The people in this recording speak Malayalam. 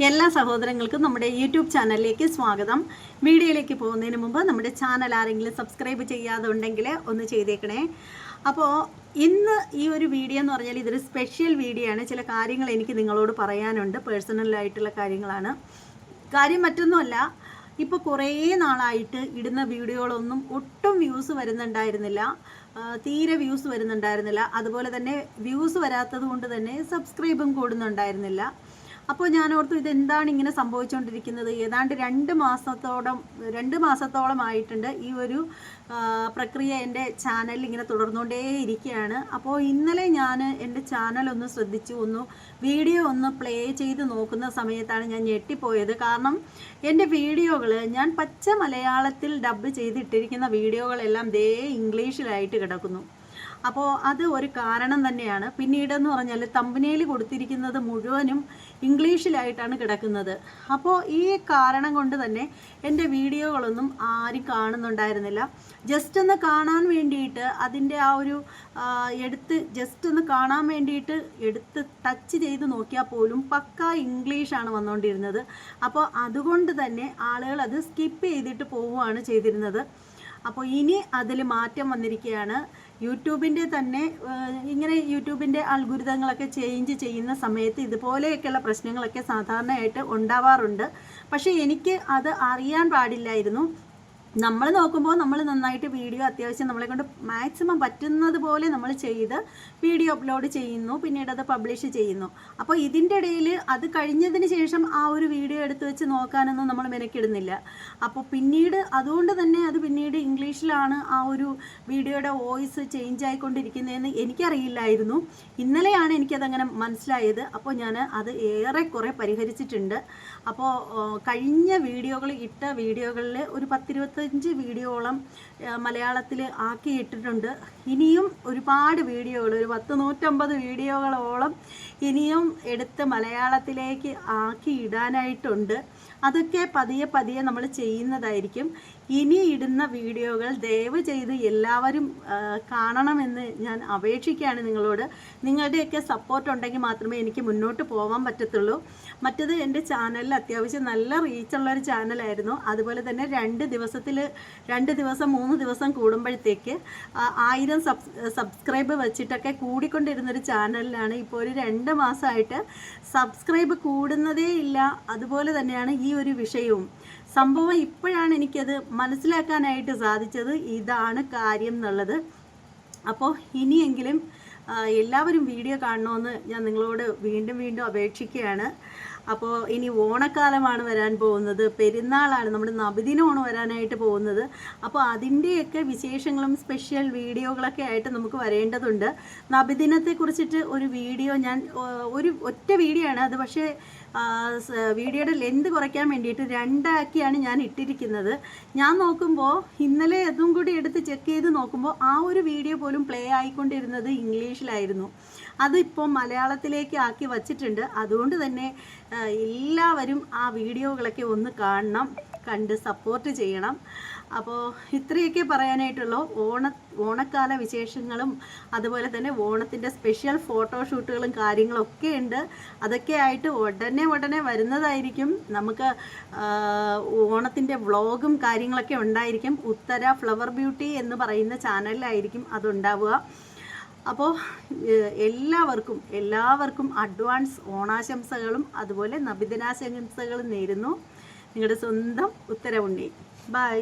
എല്ലാ സഹോദരങ്ങൾക്കും നമ്മുടെ യൂട്യൂബ് ചാനലിലേക്ക് സ്വാഗതം. വീഡിയോയിലേക്ക് പോകുന്നതിന് മുമ്പ് നമ്മുടെ ചാനൽ ആരെങ്കിലും സബ്സ്ക്രൈബ് ചെയ്യാതെ ഉണ്ടെങ്കിൽ ഒന്ന് ചെയ്തേക്കണേ. അപ്പോൾ ഇന്ന് ഈ ഒരു വീഡിയോ എന്ന് പറഞ്ഞാൽ ഇതൊരു സ്പെഷ്യൽ വീഡിയോ ആണ്. ചില കാര്യങ്ങൾ എനിക്ക് നിങ്ങളോട് പറയാനുണ്ട്. പേഴ്സണലായിട്ടുള്ള കാര്യങ്ങളാണ്. കാര്യം മറ്റൊന്നുമല്ല ഇപ്പോൾ കുറേ നാളായിട്ട് ഇടുന്ന വീഡിയോകളൊന്നും ഒട്ടും വ്യൂസ് വരുന്നുണ്ടായിരുന്നില്ല. തീരെ വ്യൂസ് വരുന്നുണ്ടായിരുന്നില്ല. അതുപോലെ തന്നെ വ്യൂസ് വരാത്തത് കൊണ്ട് തന്നെ സബ്സ്ക്രൈബും കൂടുന്നുണ്ടായിരുന്നില്ല. അപ്പോൾ ഞാൻ ഓർത്തു ഇതെന്താണ് ഇങ്ങനെ സംഭവിച്ചുകൊണ്ടിരിക്കുന്നത് ഏതാണ്ട് രണ്ട് മാസത്തോളം രണ്ട് മാസത്തോളം ആയിട്ടുണ്ട് ഈ ഒരു പ്രക്രിയ എന്റെ ചാനലിൽ ഇങ്ങനെ തുടർന്നുകൊണ്ടേ ഇരിക്കുകയാണ് അപ്പോൾ ഇന്നലെ ഞാൻ എന്റെ ചാനൽ ഒന്ന് ശ്രദ്ധിച്ചു ഒന്ന് വീഡിയോ ഒന്ന് പ്ലേ ചെയ്ത് നോക്കുന്ന സമയത്താണ് ഞാൻ ഞെട്ടിപ്പോയത്. കാരണം എന്റെ വീഡിയോകൾ ഞാൻ പച്ച മലയാളത്തിൽ ഡബ് ചെയ്തിട്ടിരിക്കുന്ന വീഡിയോകളെല്ലാം ദേ ഇംഗ്ലീഷിലായിട്ട് കിടക്കുന്നു. അപ്പോൾ അത് ഒരു കാരണം തന്നെയാണ്. പിന്നീടെന്ന് പറഞ്ഞാൽ തമ്പനയിൽ കൊടുത്തിരിക്കുന്നത് മുഴുവനും ഇംഗ്ലീഷിലായിട്ടാണ് കിടക്കുന്നത്. അപ്പോൾ ഈ കാരണം കൊണ്ട് തന്നെ എന്റെ വീഡിയോകളൊന്നും ആരും കാണുന്നുണ്ടായിരുന്നില്ല. ജസ്റ്റ് ഒന്ന് കാണാൻ വേണ്ടിയിട്ട് അതിന്റെ ആ ഒരു എടുത്ത് ജസ്റ്റ് ഒന്ന് കാണാൻ വേണ്ടിയിട്ട് എടുത്ത് ടച്ച് ചെയ്ത് നോക്കിയാൽ പോലും പക്ക ഇംഗ്ലീഷാണ് വന്നുകൊണ്ടിരുന്നത് അപ്പോൾ അതുകൊണ്ട് തന്നെ ആളുകൾ അത് സ്കിപ്പ് ചെയ്തിട്ട് പോവുകയാണ് ചെയ്തിരുന്നത്. അപ്പോൾ ഇനി അതിൽ മാറ്റം വന്നിരിക്കുകയാണ്. യൂട്യൂബിന്റെ തന്നെ ഇങ്ങനെ യൂട്യൂബിന്റെ അൽഗുരിതങ്ങളൊക്കെ ചേഞ്ച് ചെയ്യുന്ന സമയത്ത് ഇതുപോലെയൊക്കെയുള്ള പ്രശ്നങ്ങളൊക്കെ സാധാരണയായിട്ട് ഉണ്ടാവാറുണ്ട്. പക്ഷേ എനിക്ക് അത് അറിയാൻ പാടില്ലായിരുന്നു. നമ്മൾ നോക്കുമ്പോൾ നമ്മൾ നന്നായിട്ട് വീഡിയോ അത്യാവശ്യം നമ്മളെ കൊണ്ട് മാക്സിമം പറ്റുന്നത് പോലെ നമ്മൾ ചെയ്ത് വീഡിയോ അപ്ലോഡ് ചെയ്യുന്നു പിന്നീട് അത് പബ്ലിഷ് ചെയ്യുന്നു. അപ്പോൾ ഇതിന്റെ ഇടയിൽ അത് കഴിഞ്ഞതിന് ശേഷം ആ ഒരു വീഡിയോ എടുത്തു വെച്ച് നോക്കാനൊന്നും നമ്മൾ മെനക്കിടുന്നില്ല. അപ്പോൾ പിന്നീട് അതുകൊണ്ട് തന്നെ അത് പിന്നീട് ഇംഗ്ലീഷിലാണ് ആ ഒരു വീഡിയോയുടെ വോയിസ് ചേഞ്ച് ആയിക്കൊണ്ടിരിക്കുന്നതെന്ന് എനിക്കറിയില്ലായിരുന്നു. ഇന്നലെയാണ് എനിക്കതങ്ങനെ മനസ്സിലായത്. അപ്പോൾ ഞാൻ അത് ഏറെക്കുറെ പരിഹരിച്ചിട്ടുണ്ട്. അപ്പോൾ കഴിഞ്ഞ വീഡിയോകൾ ഇട്ട വീഡിയോകളിൽ ഒരു പത്തിരുപത്തഞ്ച് വീഡിയോളം മലയാളത്തിൽ ആക്കിയിട്ടിട്ടുണ്ട്. ഇനിയും ഒരുപാട് വീഡിയോകൾ ഒരു പത്ത് നൂറ്റമ്പത് വീഡിയോകളോളം ഇനിയും എടുത്ത് മലയാളത്തിലേക്ക് ആക്കി ഇടാനായിട്ടുണ്ട് അതൊക്കെ പതിയെ പതിയെ നമ്മൾ ചെയ്യുന്നതായിരിക്കും. ഇനി ഇടുന്ന വീഡിയോകൾ ദയവ് ചെയ്ത് എല്ലാവരും കാണണമെന്ന് ഞാൻ അപേക്ഷിക്കുകയാണ് നിങ്ങളോട്. നിങ്ങളുടെയൊക്കെ സപ്പോർട്ട് ഉണ്ടെങ്കിൽ മാത്രമേ എനിക്ക് മുന്നോട്ട് പോകാൻ പറ്റത്തുള്ളൂ. മറ്റത് എന്റെ ചാനലിൽ അത്യാവശ്യം നല്ല റീച്ചുള്ള ഒരു ചാനലായിരുന്നു. അതുപോലെ തന്നെ രണ്ട് ദിവസത്തിൽ രണ്ട് ദിവസം മൂന്ന് ദിവസം കൂടുമ്പോഴത്തേക്ക് ആയിരം സബ് സബ്സ്ക്രൈബ് വെച്ചിട്ടൊക്കെ കൂടിക്കൊണ്ടിരുന്നൊരു ചാനലിലാണ് ഇപ്പോൾ ഒരു രണ്ട് മാസമായിട്ട് സബ്സ്ക്രൈബ് കൂടുന്നതേ ഇല്ല. അതുപോലെ തന്നെയാണ് ഈ ഒരു വിഷയവും. സംഭവം ഇപ്പോഴാണ് എനിക്കത് മനസ്സിലാക്കാനായിട്ട് സാധിച്ചത്. ഇതാണ് കാര്യം എന്നുള്ളത്. അപ്പോൾ ഇനിയെങ്കിലും എല്ലാവരും വീഡിയോ കാണണമെന്ന് ഞാൻ നിങ്ങളോട് വീണ്ടും വീണ്ടും അപേക്ഷിക്കുകയാണ്. അപ്പോൾ ഇനി ഓണക്കാലമാണ് വരാൻ പോകുന്നത്. പെരുന്നാളാണ്. നമ്മുടെ നബിദിനമാണ് വരാനായിട്ട് പോകുന്നത്. അപ്പോൾ അതിന്റെയൊക്കെ വിശേഷങ്ങളും സ്പെഷ്യൽ വീഡിയോകളൊക്കെ ആയിട്ട് നമുക്ക് വരേണ്ടതുണ്ട്. നബിദിനത്തെ കുറിച്ചിട്ട് ഒരു വീഡിയോ ഞാൻ ഒരു ഒറ്റ വീഡിയോ ആണ്. അത് പക്ഷേ വീഡിയോയുടെ ലെന്ത് കുറയ്ക്കാൻ വേണ്ടിയിട്ട് രണ്ടാക്കിയാണ് ഞാൻ ഇട്ടിരിക്കുന്നത്. ഞാൻ നോക്കുമ്പോൾ ഇന്നലെ അതും കൂടി എടുത്ത് ചെക്ക് ചെയ്ത് നോക്കുമ്പോൾ ആ ഒരു വീഡിയോ പോലും പ്ലേ ആയിക്കൊണ്ടിരുന്നത് ഇംഗ്ലീഷിലായിരുന്നു. അതിപ്പോൾ മലയാളത്തിലേക്ക് ആക്കി വച്ചിട്ടുണ്ട്. അതുകൊണ്ട് തന്നെ എല്ലാവരും ആ വീഡിയോകളൊക്കെ ഒന്ന് കാണണം കണ്ട് സപ്പോർട്ട് ചെയ്യണം. അപ്പോൾ ഇത്രയൊക്കെ പറയാനായിട്ടുള്ളൂ. ഓണ ഓണക്കാല വിശേഷങ്ങളും അതുപോലെ തന്നെ ഓണത്തിന്റെ സ്പെഷ്യൽ ഫോട്ടോഷൂട്ടുകളും കാര്യങ്ങളൊക്കെ ഉണ്ട്. അതൊക്കെ ആയിട്ട് ഉടനെ ഉടനെ വരുന്നതായിരിക്കും. നമുക്ക് ഓണത്തിന്റെ വ്ളോഗും കാര്യങ്ങളൊക്കെ ഉണ്ടായിരിക്കും. ഉത്തര ഫ്ലവർ ബ്യൂട്ടി എന്ന് പറയുന്ന ചാനലിലായിരിക്കും അതുണ്ടാവുക. അപ്പോൾ എല്ലാവർക്കും എല്ലാവർക്കും അഡ്വാൻസ് ഓണാശംസകളും അതുപോലെ നബിദിനാശംസകളും നേരുന്നു. നിങ്ങളുടെ സ്വന്തം ഉത്തരവുണ്ണി. ബൈ.